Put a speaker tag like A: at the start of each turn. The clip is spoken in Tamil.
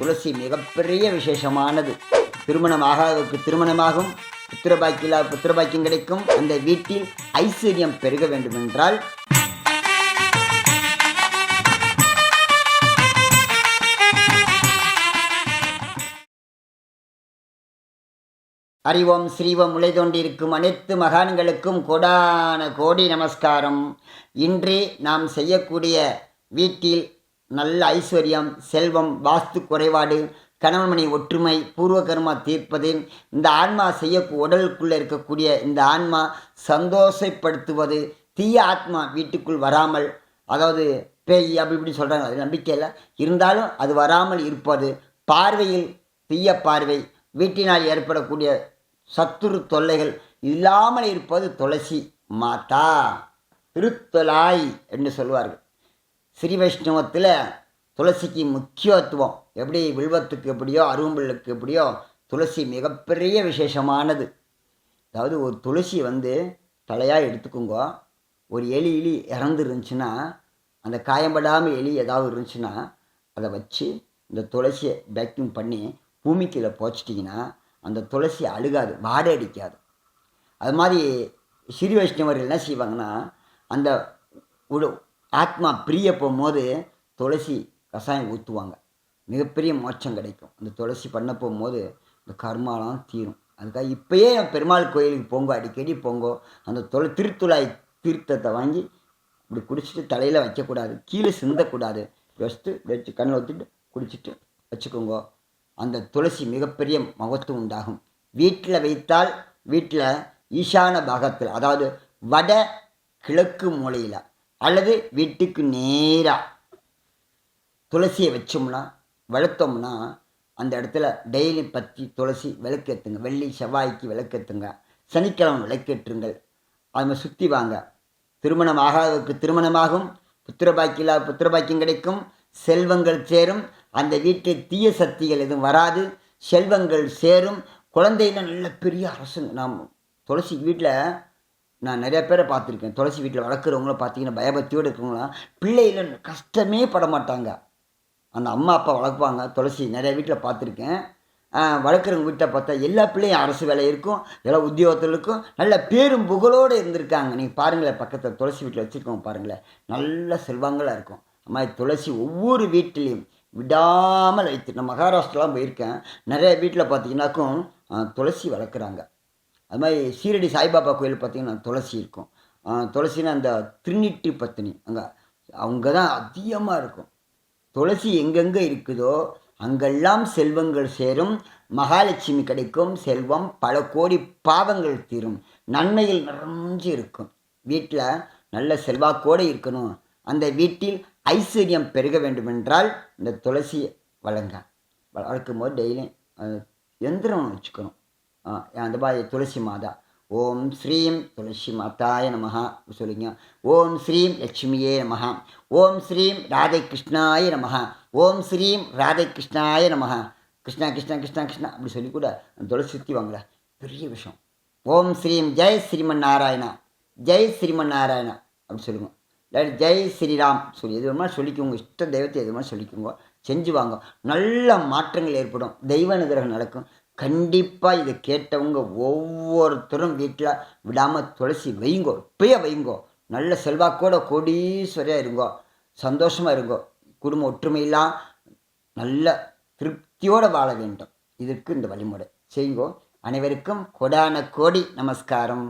A: துளசி மிகப்பெரிய விசேஷமானது. திருமணம் ஆகாதவருக்கு திருமணமாகும். புத்திரபாக்கிலா புத்திரபாக்கியம் கிடைக்கும். அந்த வீட்டில் ஐஸ்வர்யம் பெருக வேண்டும் என்றால் அறிவோம் ஸ்ரீவம் உலை தோண்டியிருக்கும் அனைத்து மகான்களுக்கும் கோடான கோடி நமஸ்காரம். இன்று நாம் செய்யக்கூடிய வீட்டில் நல்ல ஐஸ்வர்யம் செல்வம் வாஸ்து குறைபாடு கணவன்மணி ஒற்றுமை பூர்வ கர்மா தீர்ப்பது இந்த ஆன்மா செய்ய உடலுக்குள்ளே இருக்கக்கூடிய இந்த ஆன்மா சந்தோஷப்படுத்துவது தீய ஆத்மா வீட்டுக்குள் வராமல் அதாவது பேய் அப்படி இப்படி சொல்கிறாங்க அது நம்பிக்கை இல்லை. இருந்தாலும் அது வராமல் இருப்பது பார்வையில் தீய பார்வை வீட்டினால் ஏற்படக்கூடிய சத்துரு தொல்லைகள் இல்லாமல் இருப்பது துளசி மாதா திருத்தொலாய் என்று சொல்வார்கள். ஸ்ரீ வைஷ்ணவத்தில் துளசிக்கு முக்கியத்துவம். எப்படி? வில்வத்துக்கு எப்படியோ அருவம்புல்லுக்கு எப்படியோ துளசி மிகப்பெரிய விசேஷமானது. அதாவது ஒரு துளசி வந்து தலையாக எடுத்துக்கோங்க. ஒரு எலி இலி இறந்து இருந்துச்சுன்னா அந்த காயம்படாமல் எலி ஏதாவது இருந்துச்சுன்னா அதை வச்சு இந்த துளசியை பேக்கிங் பண்ணி பூமிக்கில் போச்சிட்டிங்கன்னா அந்த துளசி அழுகாது வாடை அடிக்காது. அது மாதிரி ஸ்ரீ வைஷ்ணவர் என்ன செய்வாங்கன்னா அந்த உடு ஆத்மா பிரிய போகும்போது துளசி கஷாயம் ஊற்றுவாங்க. மிகப்பெரிய மோட்சம் கிடைக்கும். அந்த துளசி பண்ண போகும்போது இந்த கர்மாலாம் தீரும். அதுக்காக இப்போயே பெருமாள் கோயிலுக்கு போங்க அடிக்கடி போங்கோ. அந்த தொலை திருத்துளாய் தீர்த்தத்தை வாங்கி இப்படி குடிச்சிட்டு தலையில் வைக்கக்கூடாது கீழே சிந்தக்கூடாது. ஃபஸ்ட்டு வச்சு கண்ணில் ஊற்றிட்டு குடிச்சிட்டு வச்சுக்கோங்க. அந்த துளசி மிகப்பெரிய மகத்துவம் உண்டாகும். வீட்டில் வைத்தால் வீட்டில் ஈசான பாகத்தில் அதாவது வட கிழக்கு மூலையில் அல்லது வீட்டுக்கு நேராக துளசியை வச்சோம்னா வளர்த்தோம்னா அந்த இடத்துல டெய்லி பத்தி துளசி விளக்கேற்றுங்க வெள்ளி செவ்வாய்க்கு விளக்கேற்றுங்க சனிக்கிழமை விளக்கேற்றுங்கள். அது சுற்றி வாங்க. திருமணம் ஆகாதவருக்கு திருமணமாகும். புத்திரபாக்கியலா புத்திரபாக்கியம் கிடைக்கும். செல்வங்கள் சேரும். அந்த வீட்டில் தீய சக்திகள் எதுவும் வராது. செல்வங்கள் சேரும். குழந்தையில நல்ல பெரிய அரசு நாம் துளசி வீட்டில் நான் நிறையா பேரை பார்த்துருக்கேன். துளசி வீட்டில் வளர்க்குறவங்கள பார்த்தீங்கன்னா பயபக்தியோடு இருக்கிறவங்களாம் பிள்ளைகள் கஷ்டமே பட மாட்டாங்க. அந்த அம்மா அப்பா வளர்ப்பாங்க. துளசி நிறைய வீட்டில் பார்த்துருக்கேன். வளர்க்குறவங்க வீட்டை பார்த்தா எல்லா பிள்ளையும் அரசு வேலை இருக்கும் எல்லா உத்தியோகத்தில் இருக்கும். நல்ல பேரும் புகழோடு இருந்திருக்காங்க. நீங்கள் பாருங்களேன் பக்கத்தில் துளசி வீட்டில் வச்சுருக்கோங்க பாருங்களேன். நல்ல செல்வங்களாக இருக்கும். அம்மா மாதிரி துளசி ஒவ்வொரு வீட்டிலையும் விடாமல் வைத்து நான் மகாராஷ்டிராலாம் போயிருக்கேன். நிறைய வீட்டில் பார்த்தீங்கன்னாக்கும் துளசி வளர்க்குறாங்க. அது மாதிரி சீரடி சாய்பாபா கோயில் பார்த்தீங்கன்னா துளசி இருக்கும். துளசின்னா அந்த திருநீட்டு பத்தினி. அங்கே அவங்க தான் அதிகமாக இருக்கும். துளசி எங்கெங்கே இருக்குதோ அங்கெல்லாம் செல்வங்கள் சேரும். மகாலட்சுமி கிடைக்கும். செல்வம் பல கோடி பாவங்கள் தீரும். நன்மைகள் நிறைஞ்சு இருக்கும். வீட்டில் நல்ல செல்வாக்கோடு இருக்கணும். அந்த வீட்டில் ஐஸ்வர்யம் பெருக வேண்டுமென்றால் இந்த துளசி வளங்க வளர்க்கும் போது டெய்லியும் எந்திரம் வச்சுக்கணும். அந்த மாதிரி துளசி மாதா ஓம் ஸ்ரீம் துளசி மாதாய நமஹா சொல்லுங்க ஓம் ஸ்ரீம் லட்சுமியே நமஹா ஓம் ஸ்ரீம் ராதை கிருஷ்ணாய நமஹா ஓம் ஸ்ரீம் ராதை கிருஷ்ணாய நமஹா கிருஷ்ணா கிருஷ்ணா கிருஷ்ணா கிருஷ்ணா அப்படி சொல்லி கூட அந்த துளசி சுற்றி வாங்கல பெரிய விஷயம் ஓம் ஸ்ரீம் ஜெய் ஸ்ரீமன் நாராயணா ஜெய் ஸ்ரீமன் நாராயணா அப்படி சொல்லுங்க இல்லாட்டி ஜெய் ஸ்ரீராம் சொல்லி எது வேணுமா சொல்லிக்கோங்க இஷ்ட தெய்வத்தை எது வேணுமா சொல்லிக்கோங்க செஞ்சு வாங்க நல்ல மாற்றங்கள் ஏற்படும் தெய்வ அனுகிரகம் நடக்கும் கண்டிப்பாக இதை கேட்டவங்க ஒவ்வொருத்தரும் வீட்டில் விடாமல் துளசி வைங்கோ இப்பயே வைங்கோ. நல்ல செல்வாக்கோட கோடீஸ்வரியாக இருங்கோ. சந்தோஷமாக இருங்கோ. குடும்ப ஒற்றுமையெல்லாம் நல்ல திருப்தியோடு வாழ வேண்டும். இதற்கு இந்த வழிமுறை. செய்யுங்கோ அனைவருக்கும் கொடான கோடி நமஸ்காரம்.